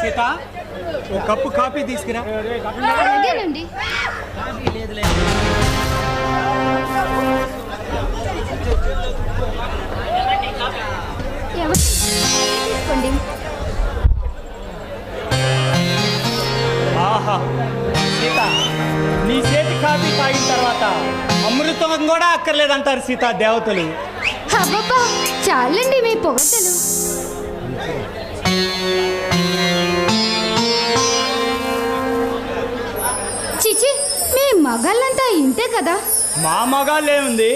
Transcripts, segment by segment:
సీత ఒక cup coffee తీసుకురా. అలాగేనండి ఎవరు తీసుకోండి ఆహా. సీత నీ చేతి కాఫీ తాగిన తర్వాత అమృతం కూడా అక్కర్లేదంటారు సీత దేవతలు. అబ్బబ్బా చాలండి మీ పొగటలు మగాళ్ళంతా ఇంతే కదా? మా మగాళ్ళేముంది?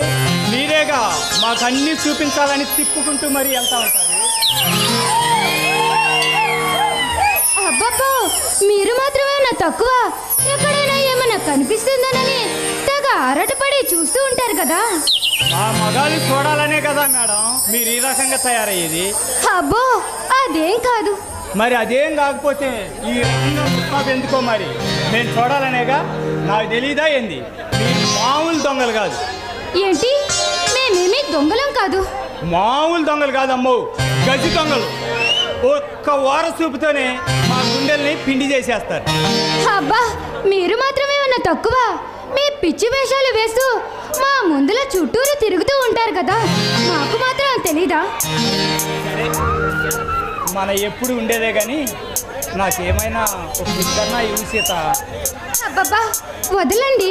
మీరేగా మాకన్నీ చూపించాలని తిప్పుకుంటూ మరీ వెళ్తా ఉంటారు? అబ్బబ్బో మీరు మాత్రమే నా తక్కువ? ఎక్కడైనా ఏమైనా కనిపిస్తుందనని తెగ ఆరాటపడి చూస్తూ ఉంటారు కదా? మా మగాళ్ళు చూడాలనే కదా మేడం మీరు ఈ రకంగా తయారయ్యేది. అబ్బో అదేం కాదు. మరి అదేం కాకపోతే ఈ ఎందుకో మరి? నేను చూడాలనేగా నాకు తెలీదా ఏంది? మామూలు దొంగలు కాదు. ఏంటి? మేమేమి దొంగలం కాదు. మామూలు దొంగలు కాదమ్మో గజి దొంగలు. ఒక్క ఓర చూపుతోనే మా గుండెల్ని పిండి చేసేస్తారు. అబ్బా మీరు మాత్రమే ఉన్న తక్కువ. మీ పిచ్చి వేషాలు వేస్తూ మా ముందుల చుట్టూరు తిరుగుతూ ఉంటారు కదా. మాకు మాత్రం తెలీదా? మన ఎప్పుడు ఉండేదే కానీ నాకేమైనా ఒక ఇద్దరినా ఇవి సీత అబ్బబ్బా వదలండి.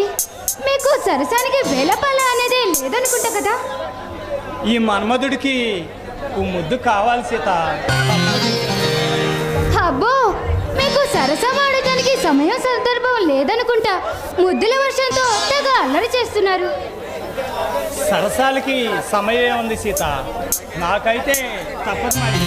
మీకు సరసానికి వేలపాల అనేది లేదనుకుంటా కదా? ఈ మన్మధుడికి ఓ ముద్దు కావాలి సీత. అబ్బో మీకు సరసం ఆడటానికి సమయం సందర్భం లేదనుకుంటా ముద్దుల వర్షంతో తెగ అల్లరి చేస్తున్నారు. సరసాలకి సమయం ఉంది సీత. నాకైతే తప్పదు మరి.